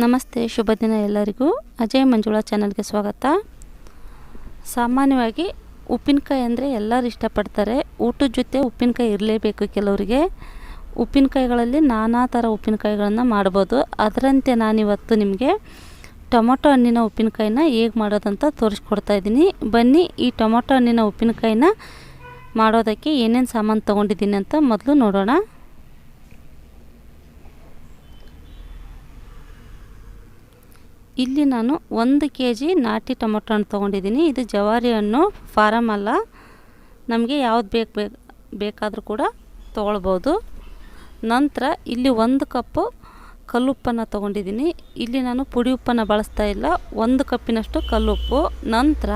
ನಮಸ್ತೆ, ಶುಭ ದಿನ ಎಲ್ಲರಿಗೂ. ಅಜಯ್ ಮಂಜುಳಾ ಚಾನಲ್ಗೆ ಸ್ವಾಗತ. ಸಾಮಾನ್ಯವಾಗಿ ಉಪ್ಪಿನಕಾಯಿ ಅಂದರೆ ಎಲ್ಲರೂ ಇಷ್ಟಪಡ್ತಾರೆ. ಊಟದ ಜೊತೆ ಉಪ್ಪಿನಕಾಯಿ ಇರಲೇಬೇಕು ಕೆಲವರಿಗೆ. ಉಪ್ಪಿನಕಾಯಿಗಳಲ್ಲಿ ನಾನಾ ಥರ ಉಪ್ಪಿನಕಾಯಿಗಳನ್ನು ಮಾಡ್ಬೋದು. ಅದರಂತೆ ನಾನಿವತ್ತು ನಿಮಗೆ ಟೊಮೊಟೊ ಹಣ್ಣಿನ ಉಪ್ಪಿನಕಾಯಿನ ಹೇಗೆ ಮಾಡೋದಂತ ತೋರಿಸ್ಕೊಡ್ತಾ ಇದ್ದೀನಿ. ಬನ್ನಿ, ಈ ಟೊಮೊಟೊ ಹಣ್ಣಿನ ಉಪ್ಪಿನಕಾಯಿನ ಮಾಡೋದಕ್ಕೆ ಏನೇನು ಸಾಮಾನು ತೊಗೊಂಡಿದ್ದೀನಿ ಅಂತ ಮೊದಲು ನೋಡೋಣ. ಇಲ್ಲಿ ನಾನು ಒಂದು ಕೆ ಜಿ ನಾಟಿ ಟೊಮೊಟೊ ಹಣ್ಣು ತೊಗೊಂಡಿದ್ದೀನಿ. ಇದು ಜವಾರಿ ಹಣ್ಣು ಫಾರಮ್ ಅಲ್ಲ. ನಮಗೆ ಯಾವ್ದು ಬೇಕು ಬೇಕು ಬೇಕಾದರೂ ಕೂಡ ತೊಗೊಳ್ಬೋದು. ನಂತರ ಇಲ್ಲಿ ಒಂದು ಕಪ್ಪು ಕಲ್ಲುಪ್ಪನ್ನು ತೊಗೊಂಡಿದ್ದೀನಿ. ಇಲ್ಲಿ ನಾನು ಪುಡಿ ಉಪ್ಪನ್ನು ಬಳಸ್ತಾ ಇಲ್ಲ. ಒಂದು ಕಪ್ಪಿನಷ್ಟು ಕಲ್ಲುಪ್ಪು. ನಂತರ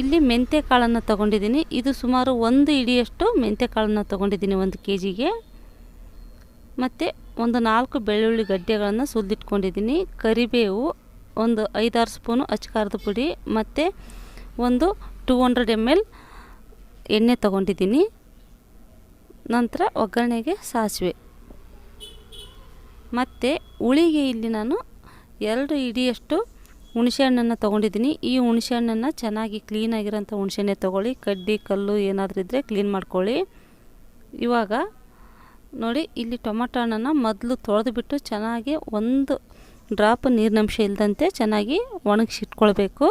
ಇಲ್ಲಿ ಮೆಂತ್ಯ ಕಾಳನ್ನು ತೊಗೊಂಡಿದ್ದೀನಿ. ಇದು ಸುಮಾರು ಒಂದು ಇಡಿಯಷ್ಟು ಮೆಂತ್ಯ ಕಾಳನ್ನು ತೊಗೊಂಡಿದ್ದೀನಿ ಒಂದು ಕೆ ಜಿಗೆ ಮತ್ತು ಒಂದು ನಾಲ್ಕು ಬೆಳ್ಳುಳ್ಳಿ ಗಡ್ಡೆಗಳನ್ನು ಸುಲಿದಿಟ್ಕೊಂಡಿದ್ದೀನಿ ಕರಿಬೇವು ಒಂದು ಐದಾರು ಸ್ಪೂನು ಅಚ್ಕಾರದ ಪುಡಿ ಮತ್ತು ಒಂದು ಟೂ ಹಂಡ್ರೆಡ್ ಎಂ ಎಲ್ ಎಣ್ಣೆ ತಗೊಂಡಿದ್ದೀನಿ. ನಂತರ ಒಗ್ಗರಣೆಗೆ ಸಾಸಿವೆ. ಮತ್ತು ಹುಳಿಗೆ ಇಲ್ಲಿ ನಾನು ಎರಡು ಇಡಿಯಷ್ಟು ಹುಣಸೆಹಣ್ಣನ್ನು ತೊಗೊಂಡಿದ್ದೀನಿ. ಈ ಹುಣಸೆಹಣ್ಣನ್ನು ಚೆನ್ನಾಗಿ ಕ್ಲೀನಾಗಿರೋಂಥ ಹುಣಸೆಹಣ್ಣೆ ತೊಗೊಳ್ಳಿ. ಕಡ್ಡಿ, ಕಲ್ಲು ಏನಾದರೂ ಇದ್ದರೆ ಕ್ಲೀನ್ ಮಾಡ್ಕೊಳ್ಳಿ. ಇವಾಗ ನೋಡಿ, ಇಲ್ಲಿ ಟೊಮೊಟೊ ಹಣ್ಣನ್ನು ಮೊದಲು ತೊಳೆದುಬಿಟ್ಟು ಚೆನ್ನಾಗಿ ಒಂದು ಡ್ರಾಪ್ ನೀರಿನಂಶ ಇಲ್ಲದಂತೆ ಚೆನ್ನಾಗಿ ಒಣಗಿಸಿಟ್ಕೊಳ್ಬೇಕು.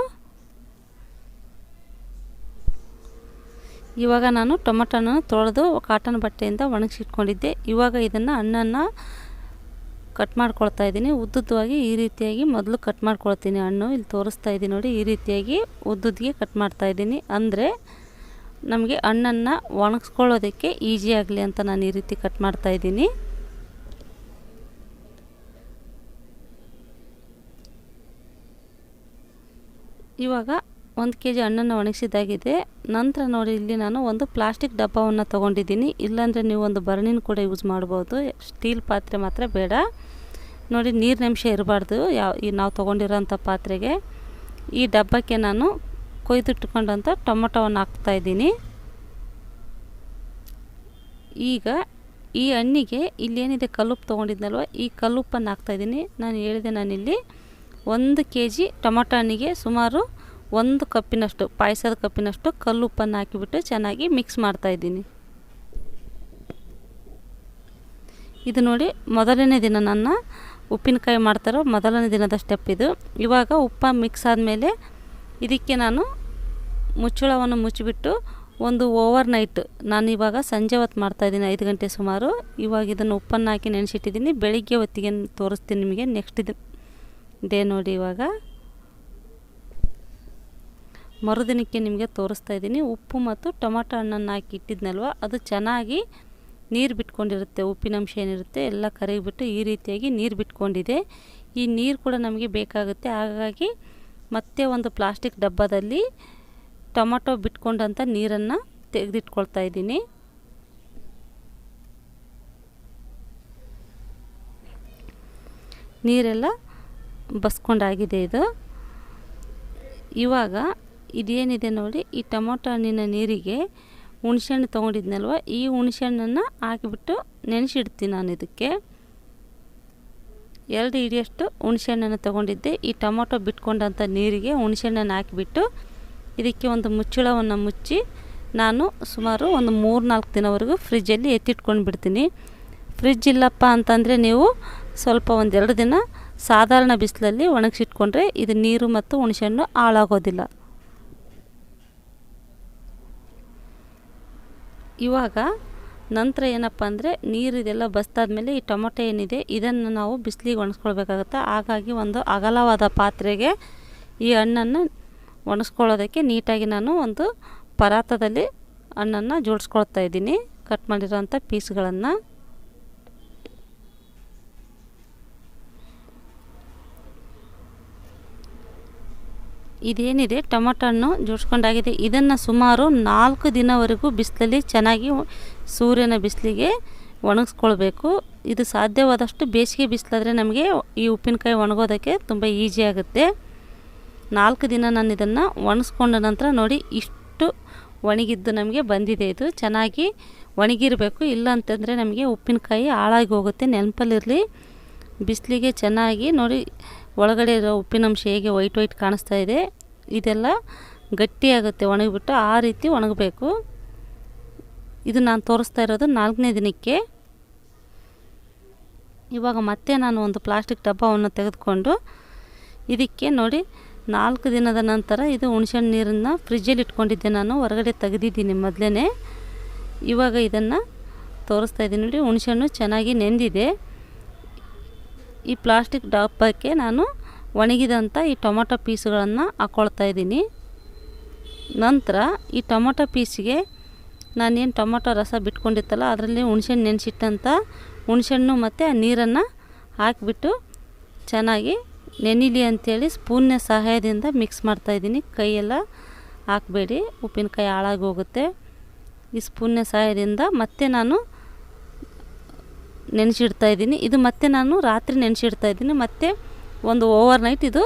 ಇವಾಗ ನಾನು ಟೊಮೊಟೊ ಹಣ್ಣನ್ನು ತೊಳೆದು ಕಾಟನ್ ಬಟ್ಟೆಯಿಂದ ಒಣಗಿಸಿಟ್ಕೊಂಡಿದ್ದೆ. ಇವಾಗ ಇದನ್ನು ಹಣ್ಣನ್ನು ಕಟ್ ಮಾಡ್ಕೊಳ್ತಾ ಇದ್ದೀನಿ. ಉದ್ದುದ್ದವಾಗಿ ಈ ರೀತಿಯಾಗಿ ಮೊದಲು ಕಟ್ ಮಾಡ್ಕೊಳ್ತೀನಿ ಹಣ್ಣು. ಇಲ್ಲಿ ತೋರಿಸ್ತಾ ಇದ್ದೀನಿ ನೋಡಿ, ಈ ರೀತಿಯಾಗಿ ಉದ್ದುದ್ದಿಗೆ ಕಟ್ ಮಾಡ್ತಾ ಇದ್ದೀನಿ. ಅಂದರೆ ನಮಗೆ ಹಣ್ಣನ್ನು ಒಣಗಿಸ್ಕೊಳ್ಳೋದಕ್ಕೆ ಈಜಿ ಆಗಲಿ ಅಂತ ನಾನು ಈ ರೀತಿ ಕಟ್ ಮಾಡ್ತಾ ಇದ್ದೀನಿ. ಇವಾಗ ಒಂದು ಕೆ ಜಿ ಹಣ್ಣನ್ನು ಒಣಗಿಸಿದಾಗಿದೆ ನಂತರ ನೋಡಿ ಇಲ್ಲಿ ನಾನು ಒಂದು ಪ್ಲಾಸ್ಟಿಕ್ ಡಬ್ಬವನ್ನು ತೊಗೊಂಡಿದ್ದೀನಿ. ಇಲ್ಲಾಂದರೆ ನೀವು ಒಂದು ಬರ್ಣಿನ ಕೂಡ ಯೂಸ್ ಮಾಡ್ಬೋದು. ಸ್ಟೀಲ್ ಪಾತ್ರೆ ಮಾತ್ರ ಬೇಡ. ನೋಡಿ ನೀರಿನಂಶ ಇರಬಾರ್ದು. ಯಾವ ನಾವು ತೊಗೊಂಡಿರೋಂಥ ಪಾತ್ರೆಗೆ. ಈ ಡಬ್ಬಕ್ಕೆ ನಾನು ಕೊಯ್ದಿಟ್ಕೊಂಡಂಥ ಟೊಮೊಟೊವನ್ನು ಹಾಕ್ತಾಯಿದ್ದೀನಿ ಈಗ ಈ ಹಣ್ಣಿಗೆ ಇಲ್ಲೇನಿದೆ ಕಲ್ಲುಪ್ಪು ತೊಗೊಂಡಿದ್ನಲ್ವ, ಈ ಕಲ್ಲುಪ್ಪನ್ನು ಹಾಕ್ತಾಯಿದ್ದೀನಿ ನಾನು ಹೇಳಿದೆ ನಾನಿಲ್ಲಿ ಒಂದು ಕೆ ಜಿ ಟೊಮೊಟೊ ಹಣ್ಣಿಗೆ ಸುಮಾರು ಒಂದು ಕಪ್ಪಿನಷ್ಟು, ಪಾಯಸದ ಕಪ್ಪಿನಷ್ಟು ಕಲ್ಲುಪ್ಪನ್ನು ಹಾಕಿಬಿಟ್ಟು ಚೆನ್ನಾಗಿ ಮಿಕ್ಸ್ ಮಾಡ್ತಾಯಿದ್ದೀನಿ ಇದು ನೋಡಿ ಮೊದಲನೇ ದಿನ ನನ್ನ ಉಪ್ಪಿನಕಾಯಿ ಮಾಡ್ತಾರೋ ಮೊದಲನೇ ದಿನದ ಸ್ಟೆಪ್ ಇದು. ಇವಾಗ ಉಪ್ಪ ಮಿಕ್ಸ್ ಆದಮೇಲೆ ಇದಕ್ಕೆ ನಾನು ಮುಚ್ಚಳವನ್ನು ಮುಚ್ಚಿಬಿಟ್ಟು ಒಂದು ಓವರ್ ನೈಟ್ ನಾನು ಇವಾಗ ಸಂಜೆ ಹೊತ್ತು ಮಾಡ್ತಾಯಿದ್ದೀನಿ ಐದು ಗಂಟೆ ಸುಮಾರು. ಇವಾಗ ಇದನ್ನು ಉಪ್ಪನ್ನು ಹಾಕಿ ನೆನೆಸಿಟ್ಟಿದ್ದೀನಿ. ಬೆಳಿಗ್ಗೆ ಹೊತ್ತಿಗೆ ತೋರಿಸ್ತೀನಿ ನಿಮಗೆ ನೆಕ್ಸ್ಟ್ ಇದು. ಡೇ ನೋಡಿ ಇವಾಗ. ಮರುದಿನಕ್ಕೆ ನಿಮಗೆ ತೋರಿಸ್ತಾ ಇದ್ದೀನಿ. ಉಪ್ಪು ಮತ್ತು ಟೊಮೊಟೊ ಹಣ್ಣನ್ನು ಹಾಕಿ ಇಟ್ಟಿದ್ನಲ್ವ? ಅದು ಚೆನ್ನಾಗಿ ನೀರು ಬಿಟ್ಕೊಂಡಿರುತ್ತೆ. ಉಪ್ಪಿನಂಶ ಏನಿರುತ್ತೆ ಎಲ್ಲ ಕರಗಿಬಿಟ್ಟು ಈ ರೀತಿಯಾಗಿ ನೀರು ಬಿಟ್ಕೊಂಡಿದೆ. ಈ ನೀರು ಕೂಡ ನಮಗೆ ಬೇಕಾಗುತ್ತೆ. ಹಾಗಾಗಿ ಮತ್ತೆ ಒಂದು ಪ್ಲಾಸ್ಟಿಕ್ ಡಬ್ಬದಲ್ಲಿ ಟೊಮೊಟೊ ಬಿಟ್ಕೊಂಡಂಥ ನೀರನ್ನು ತೆಗೆದಿಟ್ಕೊಳ್ತಾ ಇದ್ದೀನಿ. ನೀರೆಲ್ಲ ಬಸ್ಕೊಂಡಾಗಿದೆ ಇದು. ಇವಾಗ ಇದೇನಿದೆ ನೋಡಿ, ಈ ಟೊಮೊಟೊ ಹಣ್ಣಿನ ನೀರಿಗೆ ಹುಣಸೆಹಣ್ಣು ತೊಗೊಂಡಿದ್ನಲ್ವ, ಈ ಹುಣಸೆಹಣ್ಣನ್ನು ಹಾಕಿಬಿಟ್ಟು ನೆನೆಸಿಡ್ತೀನಿ ನಾನು ಇದಕ್ಕೆ. ಎರಡು ಹಿಡಿಯಷ್ಟು ಹುಣಸೆಹಣ್ಣನ್ನು ತೊಗೊಂಡಿದ್ದೆ. ಈ ಟೊಮೊಟೊ ಬಿಟ್ಕೊಂಡಂಥ ನೀರಿಗೆ ಹುಣಸೆಹಣ್ಣನ್ನು ಹಾಕಿಬಿಟ್ಟು ಇದಕ್ಕೆ ಒಂದು ಮುಚ್ಚಳವನ್ನು ಮುಚ್ಚಿ ನಾನು ಸುಮಾರು ಒಂದು ಮೂರು ನಾಲ್ಕು ದಿನವರೆಗೂ ಫ್ರಿಜ್ಜಲ್ಲಿ ಎತ್ತಿಟ್ಕೊಂಡು ಬಿಡ್ತೀನಿ. ಫ್ರಿಜ್ ಇಲ್ಲಪ್ಪ ಅಂತಂದರೆ ನೀವು ಸ್ವಲ್ಪ ಒಂದೆರಡು ದಿನ ಸಾಧಾರಣ ಬಿಸಿಲಲ್ಲಿ ಒಣಗಿಸಿಟ್ಕೊಂಡ್ರೆ ಇದು ನೀರು ಮತ್ತು ಹುಣಸೆಹಣ್ಣು ಹಾಳಾಗೋದಿಲ್ಲ. ಇವಾಗ ನಂತರ ಏನಪ್ಪ ಅಂದರೆ ನೀರು ಇದೆಲ್ಲ ಬಸ್ತಾದ್ಮೇಲೆ ಈ ಟೊಮೊಟೊ ಏನಿದೆ, ಇದನ್ನು ನಾವು ಬಿಸಿಲಿಗೆ ಒಣಸ್ಕೊಳ್ಬೇಕಾಗತ್ತೆ. ಹಾಗಾಗಿ ಒಂದು ಅಗಲವಾದ ಪಾತ್ರೆಗೆ ಈ ಹಣ್ಣನ್ನು ಒಣಸ್ಕೊಳ್ಳೋದಕ್ಕೆ ನೀಟಾಗಿ ನಾನು ಒಂದು ಪರಾತದಲ್ಲಿ ಹಣ್ಣನ್ನು ಜೋಡಿಸ್ಕೊಳ್ತಾ ಇದ್ದೀನಿ. ಕಟ್ ಮಾಡಿರೋಂಥ ಪೀಸ್ಗಳನ್ನು. ಇದೇನಿದೆ, ಟೊಮೊಟೊ ಹಣ್ಣು ಜೋಡಿಸ್ಕೊಂಡಾಗಿದೆ. ಇದನ್ನು ಸುಮಾರು ನಾಲ್ಕು ದಿನವರೆಗೂ ಬಿಸಿಲಲ್ಲಿ ಚೆನ್ನಾಗಿ ಸೂರ್ಯನ ಬಿಸಿಲಿಗೆ ಒಣಗಿಸ್ಕೊಳ್ಬೇಕು. ಇದು ಸಾಧ್ಯವಾದಷ್ಟು ಬೇಸಿಗೆ ಬಿಸಿಲಾದರೆ ನಮಗೆ ಈ ಉಪ್ಪಿನಕಾಯಿ ಒಣಗೋದಕ್ಕೆ ತುಂಬ ಈಸಿ ಆಗುತ್ತೆ. ನಾಲ್ಕು ದಿನ ನಾನು ಇದನ್ನು ಒಣಗಿಸ್ಕೊಂಡ ನಂತರ ನೋಡಿ ಇಷ್ಟು ಒಣಗಿದ್ದು ನಮಗೆ ಬಂದಿದೆ ಇದು. ಚೆನ್ನಾಗಿ ಒಣಗಿರಬೇಕು ಇಲ್ಲ ಅಂತಂದರೆ ನಮಗೆ ಉಪ್ಪಿನಕಾಯಿ ಹಾಳಾಗಿ ಹೋಗುತ್ತೆ ನೆನಪಲ್ಲಿರಲಿ. ಬಿಸಿಲಿಗೆ ಚೆನ್ನಾಗಿ ನೋಡಿ, ಒಳಗಡೆ ಇರೋ ಉಪ್ಪಿನಂಶ ಹೇಗೆ ವೈಟ್ ವೈಟ್ ಕಾಣಿಸ್ತಾ ಇದೆ, ಇದೆಲ್ಲ ಗಟ್ಟಿಯಾಗುತ್ತೆ, ಒಣಗಿಬಿಟ್ಟು ಆ ರೀತಿ ಒಣಗಬೇಕು. ಇದು ನಾನು ತೋರಿಸ್ತಾ ಇರೋದು ನಾಲ್ಕನೇ ದಿನಕ್ಕೆ. ಇವಾಗ ಮತ್ತೆ ನಾನು ಒಂದು ಪ್ಲಾಸ್ಟಿಕ್ ಡಬ್ಬವನ್ನು ತೆಗೆದುಕೊಂಡು ಇದಕ್ಕೆ ನೋಡಿ ನಾಲ್ಕು ದಿನದ ನಂತರ ಇದು ಹುಣಸೆಹಣ್ಣು ನೀರನ್ನು ಫ್ರಿಜ್ಜಲ್ಲಿ ಇಟ್ಕೊಂಡಿದ್ದೆ ನಾನು, ಹೊರಗಡೆ ತೆಗೆದಿದ್ದೀನಿ ಮೊದಲೇ ಇವಾಗ ಇದನ್ನು ತೋರಿಸ್ತಾ ಇದ್ದೀನಿ ನೋಡಿ, ಹುಣಸೆಹಣ್ಣು ಚೆನ್ನಾಗಿ ನೆಂದಿದೆ. ಈ ಪ್ಲಾಸ್ಟಿಕ್ ಡಬ್ಬಕ್ಕೆ ನಾನು ಒಣಗಿದಂಥ ಈ ಟೊಮೊಟೊ ಪೀಸುಗಳನ್ನು ಹಾಕ್ಕೊಳ್ತಾ ಇದ್ದೀನಿ. ನಂತರ ಈ ಟೊಮೊಟೊ ಪೀಸಿಗೆ ನಾನೇನು ಟೊಮೊಟೊ ರಸ ಬಿಟ್ಕೊಂಡಿತ್ತಲ್ಲ, ಅದರಲ್ಲಿ ಹುಣ್ಸೆಹಣ್ಣು ನೆನೆಸಿಟ್ಟಂಥ ಹುಣ್ಸೆಹಣ್ಣು ಮತ್ತು ಆ ನೀರನ್ನು ಹಾಕಿಬಿಟ್ಟು ಚೆನ್ನಾಗಿ ನೆನಿಲಿ ಅಂಥೇಳಿ ಸ್ಪೂನ್ನ ಸಹಾಯದಿಂದ ಮಿಕ್ಸ್ ಮಾಡ್ತಾಯಿದ್ದೀನಿ ಕೈಯೆಲ್ಲ ಹಾಕಬೇಡಿ, ಉಪ್ಪಿನಕಾಯಿ ಹಾಳಾಗಿ ಹೋಗುತ್ತೆ ಈ ಸ್ಪೂನ್ನ ಸಹಾಯದಿಂದ ಮತ್ತೆ ನಾನು ನೆನೆಸಿಡ್ತಾಯಿದ್ದೀನಿ ಇದು ಮತ್ತೆ ನಾನು ರಾತ್ರಿ ನೆನೆಸಿಡ್ತಾಯಿದ್ದೀನಿ ಮತ್ತು ಒಂದು ಓವರ್ ನೈಟ್ ಇದು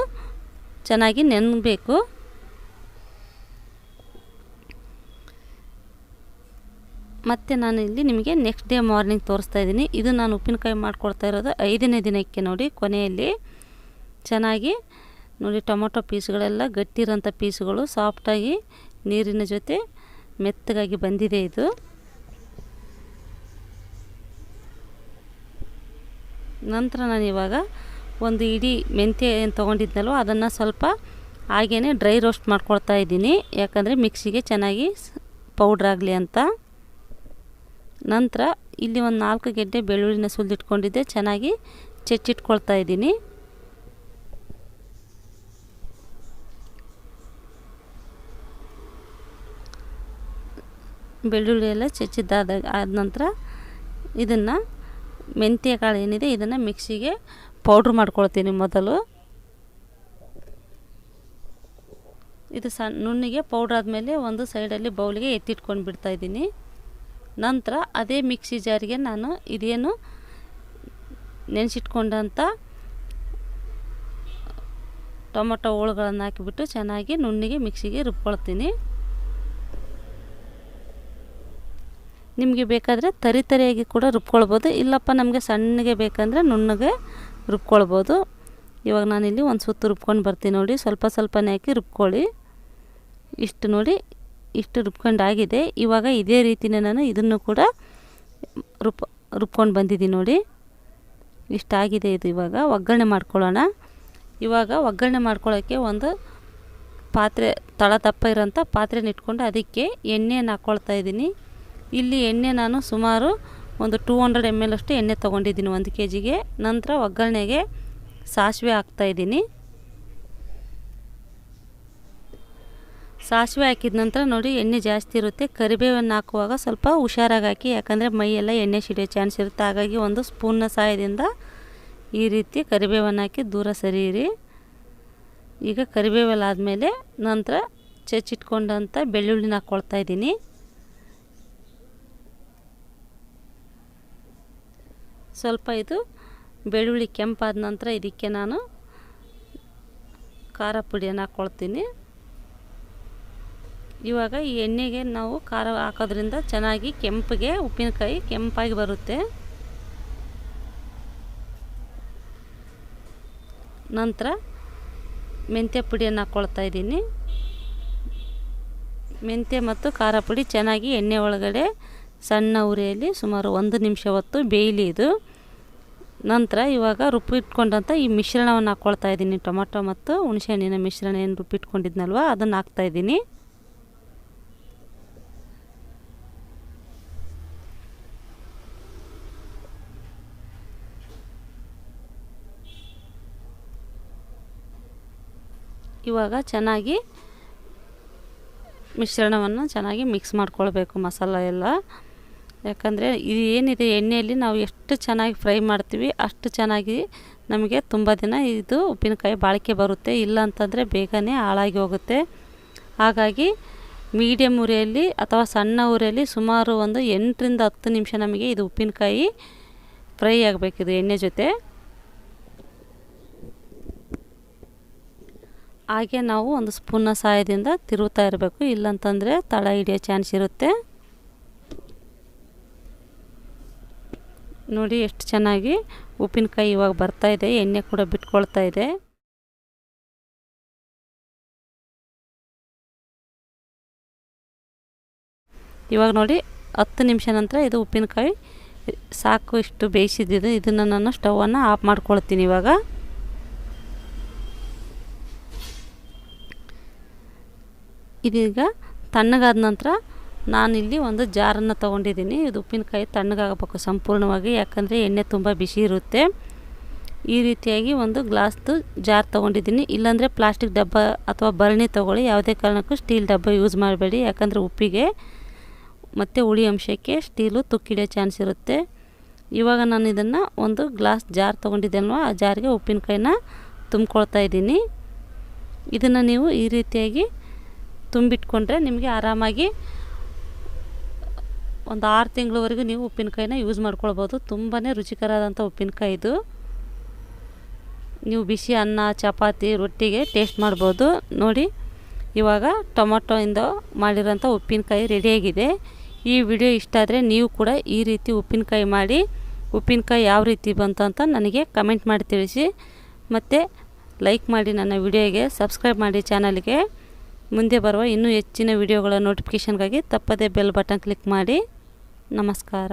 ಚೆನ್ನಾಗಿ ನೆನಬೇಕು. ಮತ್ತು ನಾನು ಇಲ್ಲಿ ನಿಮಗೆ ನೆಕ್ಸ್ಟ್ ಡೇ ಮಾರ್ನಿಂಗ್ ತೋರಿಸ್ತಾ ಇದ್ದೀನಿ. ಇದು ನಾನು ಉಪ್ಪಿನಕಾಯಿ ಮಾಡ್ಕೊಳ್ತಾ ಇರೋದು. ಐದನೇ ದಿನಕ್ಕೆ ನೋಡಿ, ಕೊನೆಯಲ್ಲಿ ಚೆನ್ನಾಗಿ ನೋಡಿ, ಟೊಮೊಟೊ ಪೀಸ್ಗಳೆಲ್ಲ ಗಟ್ಟಿರೋಂಥ ಪೀಸ್ಗಳು ಸಾಫ್ಟಾಗಿ ನೀರಿನ ಜೊತೆ ಮೆತ್ತಗಾಗಿ ಬಂದಿದೆ ಇದು. ನಂತರ ನಾನು ಇವಾಗ ಒಂದು ಇಡೀ ಮೆಂತ್ಯ ಏನು ತೊಗೊಂಡಿದ್ನಲ್ವ, ಅದನ್ನು ಸ್ವಲ್ಪ ಹಾಗೇ ಡ್ರೈ ರೋಸ್ಟ್ ಮಾಡ್ಕೊಳ್ತಾ ಇದ್ದೀನಿ. ಯಾಕಂದರೆ ಮಿಕ್ಸಿಗೆ ಚೆನ್ನಾಗಿ ಪೌಡ್ರ್ ಆಗಲಿ ಅಂತ. ನಂತರ ಇಲ್ಲಿ ಒಂದು ನಾಲ್ಕು ಗೆಡ್ಡೆ ಬೆಳ್ಳುಳ್ಳಿನ ಸುಲಿದಿಟ್ಕೊಂಡಿದ್ದೆ. ಚೆನ್ನಾಗಿ ಚೆಚ್ಚಿಟ್ಕೊಳ್ತಾ ಇದ್ದೀನಿ. ಬೆಳ್ಳುಳ್ಳಿ ಎಲ್ಲ ಚೆಚ್ಚಿದ್ದಾದ ಆದ ನಂತರ ಇದನ್ನು ಮೆಂತ್ಯ ಕಾಳು ಏನಿದೆ ಇದನ್ನು ಮಿಕ್ಸಿಗೆ ಪೌಡ್ರ್ ಮಾಡ್ಕೊಳ್ತೀನಿ ಮೊದಲು. ಇದು ಸಣ್ಣ ನುಣ್ಣಿಗೆ ಪೌಡ್ರ್ ಆದಮೇಲೆ ಒಂದು ಸೈಡಲ್ಲಿ ಬೌಲಿಗೆ ಎತ್ತಿಟ್ಕೊಂಡು ಬಿಡ್ತಾಯಿದ್ದೀನಿ ನಂತರ ಅದೇ ಮಿಕ್ಸಿ ಜಾರಿಗೆ ನಾನು ಇದೇನು ನೆನೆಸಿಟ್ಕೊಂಡಂಥ ಟೊಮೊಟೊ ಹೋಳುಗಳನ್ನು ಹಾಕಿಬಿಟ್ಟು ಚೆನ್ನಾಗಿ ನುಣ್ಣಿಗೆ ಮಿಕ್ಸಿಗೆ ರುಬ್ಕೊಳ್ತೀನಿ. ನಿಮಗೆ ಬೇಕಾದರೆ ತರಿ ತರಿಯಾಗಿ ಕೂಡ ರುಬ್ಕೊಳ್ಬೋದು, ಇಲ್ಲಪ್ಪ ನಮಗೆ ಸಣ್ಣಗೆ ಬೇಕಂದರೆ ನುಣ್ಣಗೆ ರುಬ್ಕೊಳ್ಬೋದು. ಇವಾಗ ನಾನಿಲ್ಲಿ ಒಂದು ಸುತ್ತು ರುಬ್ಕೊಂಡು ಬರ್ತೀನಿ ನೋಡಿ, ಸ್ವಲ್ಪ ಸ್ವಲ್ಪನೇ ಹಾಕಿ ರುಬ್ಕೊಳ್ಳಿ. ಇಷ್ಟು ನೋಡಿ ಇಷ್ಟು ರುಬ್ಕೊಂಡಾಗಿದೆ. ಇವಾಗ ಇದೇ ರೀತಿನೇ ನಾನು ಇದನ್ನು ಕೂಡ ರುಬ್ ರುಬ್ಕೊಂಡು ಬಂದಿದ್ದೀನಿ ನೋಡಿ. ಇಷ್ಟಾಗಿದೆ ಇದು ಇವಾಗ. ಒಗ್ಗರಣೆ ಮಾಡ್ಕೊಳ್ಳೋಣ. ಇವಾಗ ಒಗ್ಗರಣೆ ಮಾಡ್ಕೊಳ್ಳೋಕ್ಕೆ ಒಂದು ಪಾತ್ರೆ, ತಳ ದಪ್ಪ ಇರೋಂಥ ಪಾತ್ರೆನ ಇಟ್ಕೊಂಡು ಅದಕ್ಕೆ ಎಣ್ಣೆಯನ್ನು ಹಾಕ್ಕೊಳ್ತಾ ಇದ್ದೀನಿ. ಇಲ್ಲಿ ಎಣ್ಣೆ ನಾನು ಸುಮಾರು ಒಂದು ಟೂ ಹಂಡ್ರೆಡ್ ಎಂ ಎಲ್ ಅಷ್ಟು ಎಣ್ಣೆ ತೊಗೊಂಡಿದ್ದೀನಿ ಒಂದು ಕೆ ಜಿಗೆ ನಂತರ ಒಗ್ಗರಣೆಗೆ ಸಾಸಿವೆ ಹಾಕ್ತಾಯಿದ್ದೀನಿ ಸಾಸಿವೆ ಹಾಕಿದ ನಂತರ ನೋಡಿ ಎಣ್ಣೆ ಜಾಸ್ತಿ ಇರುತ್ತೆ. ಕರಿಬೇವನ್ನು ಹಾಕುವಾಗ ಸ್ವಲ್ಪ ಹುಷಾರಾಗಿ ಹಾಕಿ, ಯಾಕಂದರೆ ಮೈಯೆಲ್ಲ ಎಣ್ಣೆ ಸಿಡಿಯೋ ಚಾನ್ಸ್ ಇರುತ್ತೆ. ಹಾಗಾಗಿ ಒಂದು ಸ್ಪೂನ್ನ ಸಹಾಯದಿಂದ ಈ ರೀತಿ ಕರಿಬೇವನ್ನು ಹಾಕಿ ದೂರ ಸರಿಯಿರಿ ಈಗ ಕರಿಬೇವೆಲ್ಲ ಆದಮೇಲೆ ನಂತರ ಚಚ್ಚಿಟ್ಕೊಂಡಂಥ ಬೆಳ್ಳುಳ್ಳಿನ ಹಾಕ್ಕೊಳ್ತಾ ಇದ್ದೀನಿ. ಸ್ವಲ್ಪ ಇದು ಬೆಳ್ಳುಳ್ಳಿ ಕೆಂಪಾದ ನಂತರ ಇದಕ್ಕೆ ನಾನು ಖಾರ ಪುಡಿಯನ್ನು ಹಾಕ್ಕೊಳ್ತೀನಿ ಇವಾಗ ಈ ಎಣ್ಣೆಗೆ ನಾವು ಖಾರ ಹಾಕೋದ್ರಿಂದ ಚೆನ್ನಾಗಿ ಕೆಂಪಿಗೆ ಉಪ್ಪಿನಕಾಯಿ ಕೆಂಪಾಗಿ ಬರುತ್ತೆ. ನಂತರ ಮೆಂತ್ಯ ಪುಡಿಯನ್ನು ಹಾಕ್ಕೊಳ್ತಾ ಇದ್ದೀನಿ. ಮೆಂತ್ಯ ಮತ್ತು ಖಾರ ಪುಡಿ ಚೆನ್ನಾಗಿ ಎಣ್ಣೆ ಒಳಗಡೆ ಸಣ್ಣ ಉರಿಯಲ್ಲಿ ಸುಮಾರು ಒಂದು ನಿಮಿಷ ಹೊತ್ತು ಬೇಯಲಿ ಇದು. ನಂತರ ಇವಾಗ ರುಬ್ಬಿಟ್ಕೊಂಡಂಥ ಈ ಮಿಶ್ರಣವನ್ನು ಹಾಕ್ಕೊಳ್ತಾ ಇದ್ದೀನಿ. ಟೊಮೊಟೊ ಮತ್ತು ಹುಣಸೆಹಣ್ಣಿನ ಮಿಶ್ರಣ ಏನು ರುಬ್ಬಿಟ್ಕೊಂಡಿದ್ನಲ್ವ ಅದನ್ನು ಹಾಕ್ತಾಯಿದ್ದೀನಿ ಇವಾಗ ಚೆನ್ನಾಗಿ ಮಿಶ್ರಣವನ್ನು ಚೆನ್ನಾಗಿ ಮಿಕ್ಸ್ ಮಾಡ್ಕೊಳ್ಬೇಕು ಮಸಾಲ ಎಲ್ಲ. ಯಾಕಂದರೆ ಇದು ಏನಿದೆ, ಎಣ್ಣೆಯಲ್ಲಿ ನಾವು ಎಷ್ಟು ಚೆನ್ನಾಗಿ ಫ್ರೈ ಮಾಡ್ತೀವಿ, ಅಷ್ಟು ಚೆನ್ನಾಗಿ ನಮಗೆ ತುಂಬ ದಿನ ಇದು ಉಪ್ಪಿನಕಾಯಿ ಬಾಳಿಕೆ ಬರುತ್ತೆ. ಇಲ್ಲ ಅಂತಂದರೆ ಬೇಗನೆ ಹಾಳಾಗಿ ಹೋಗುತ್ತೆ. ಹಾಗಾಗಿ ಮೀಡಿಯಮ್ ಉರಿಯಲ್ಲಿ ಅಥವಾ ಸಣ್ಣ ಉರಿಯಲ್ಲಿ ಸುಮಾರು ಒಂದು ಎಂಟರಿಂದ ಹತ್ತು ನಿಮಿಷ ನಮಗೆ ಇದು ಉಪ್ಪಿನಕಾಯಿ ಫ್ರೈ ಆಗಬೇಕಿದು ಎಣ್ಣೆ ಜೊತೆ. ಹಾಗೆ ನಾವು ಒಂದು ಸ್ಪೂನ್ನ ಸಹಾಯದಿಂದ ತಿರುವುತ್ತಾ ಇರಬೇಕು. ಇಲ್ಲಂತಂದರೆ ತಳ ಹಿಡಿಯೋ ಚಾನ್ಸ್ ಇರುತ್ತೆ. ನೋಡಿ ಎಷ್ಟು ಚೆನ್ನಾಗಿ ಉಪ್ಪಿನಕಾಯಿ ಇವಾಗ ಬರ್ತಾ ಇದೆ. ಎಣ್ಣೆ ಕೂಡ ಬಿಟ್ಕೊಳ್ತಾ ಇದೆ. ಇವಾಗ ನೋಡಿ ಹತ್ತು ನಿಮಿಷ ನಂತರ ಇದು ಉಪ್ಪಿನಕಾಯಿ ಸಾಕು ಇಷ್ಟು ಬೇಯಿಸಿದ್ದು ಇದನ್ನು ನಾನು ಸ್ಟವನ್ನು ಆಫ್ ಮಾಡ್ಕೊಳ್ತೀನಿ ಇವಾಗ. ಇದೀಗ ತಣ್ಣಗಾದ ನಂತರ ನಾನಿಲ್ಲಿ ಒಂದು ಜಾರನ್ನು ತೊಗೊಂಡಿದ್ದೀನಿ. ಇದು ಉಪ್ಪಿನಕಾಯಿ ತಣ್ಣಗಾಗಬೇಕು ಸಂಪೂರ್ಣವಾಗಿ, ಯಾಕಂದರೆ ಎಣ್ಣೆ ತುಂಬ ಬಿಸಿ ಇರುತ್ತೆ. ಈ ರೀತಿಯಾಗಿ ಒಂದು ಗ್ಲಾಸ್ದು ಜಾರ್ ತೊಗೊಂಡಿದ್ದೀನಿ. ಇಲ್ಲಾಂದರೆ ಪ್ಲಾಸ್ಟಿಕ್ ಡಬ್ಬ ಅಥವಾ ಬರಣಿ ತೊಗೊಳ್ಳಿ, ಯಾವುದೇ ಕಾರಣಕ್ಕೂ ಸ್ಟೀಲ್ ಡಬ್ಬ ಯೂಸ್ ಮಾಡಬೇಡಿ. ಯಾಕಂದರೆ ಉಪ್ಪಿಗೆ ಮತ್ತು ಹುಳಿ ಅಂಶಕ್ಕೆ ಸ್ಟೀಲು ತುಕ್ಕಿಡೋ ಚಾನ್ಸ್ ಇರುತ್ತೆ. ಇವಾಗ ನಾನು ಇದನ್ನು ಒಂದು ಗ್ಲಾಸ್ ಜಾರ್ ತೊಗೊಂಡಿದ್ದೇನೋ ಆ ಜಾರಿಗೆ ಉಪ್ಪಿನಕಾಯಿನ ತುಂಬ್ಕೊಳ್ತಾ ಇದ್ದೀನಿ. ಇದನ್ನು ನೀವು ಈ ರೀತಿಯಾಗಿ ತುಂಬಿಟ್ಕೊಂಡ್ರೆ ನಿಮಗೆ ಆರಾಮಾಗಿ ಒಂದು ಆರು ತಿಂಗಳವರೆಗೂ ನೀವು ಉಪ್ಪಿನಕಾಯಿನ ಯೂಸ್ ಮಾಡ್ಕೊಳ್ಬೋದು. ತುಂಬಾ ರುಚಿಕರವಾದಂಥ ಉಪ್ಪಿನಕಾಯಿ ಇದು. ನೀವು ಬಿಸಿ ಅನ್ನ, ಚಪಾತಿ, ರೊಟ್ಟಿಗೆ ಟೇಸ್ಟ್ ಮಾಡ್ಬೋದು. ನೋಡಿ, ಇವಾಗ ಟೊಮೊಟೊಯಿಂದ ಮಾಡಿರೋಂಥ ಉಪ್ಪಿನಕಾಯಿ ರೆಡಿಯಾಗಿದೆ ಈ ವಿಡಿಯೋ ಇಷ್ಟ ಆದರೆ ನೀವು ಕೂಡ ಈ ರೀತಿ ಉಪ್ಪಿನಕಾಯಿ ಮಾಡಿ, ಉಪ್ಪಿನಕಾಯಿ ಯಾವ ರೀತಿ ಬಂತು ಅಂತ ನನಗೆ ಕಮೆಂಟ್ ಮಾಡಿ ತಿಳಿಸಿ. ಮತ್ತು ಲೈಕ್ ಮಾಡಿ ನನ್ನ ವಿಡಿಯೋಗೆ, ಸಬ್ಸ್ಕ್ರೈಬ್ ಮಾಡಿ ಚಾನಲ್ಗೆ. ಮುಂದೆ ಬರುವ ಇನ್ನೂ ಹೆಚ್ಚಿನ ವಿಡಿಯೋಗಳ ನೋಟಿಫಿಕೇಷನ್ಗಾಗಿ ತಪ್ಪದೇ ಬೆಲ್ ಬಟನ್ ಕ್ಲಿಕ್ ಮಾಡಿ. ನಮಸ್ಕಾರ.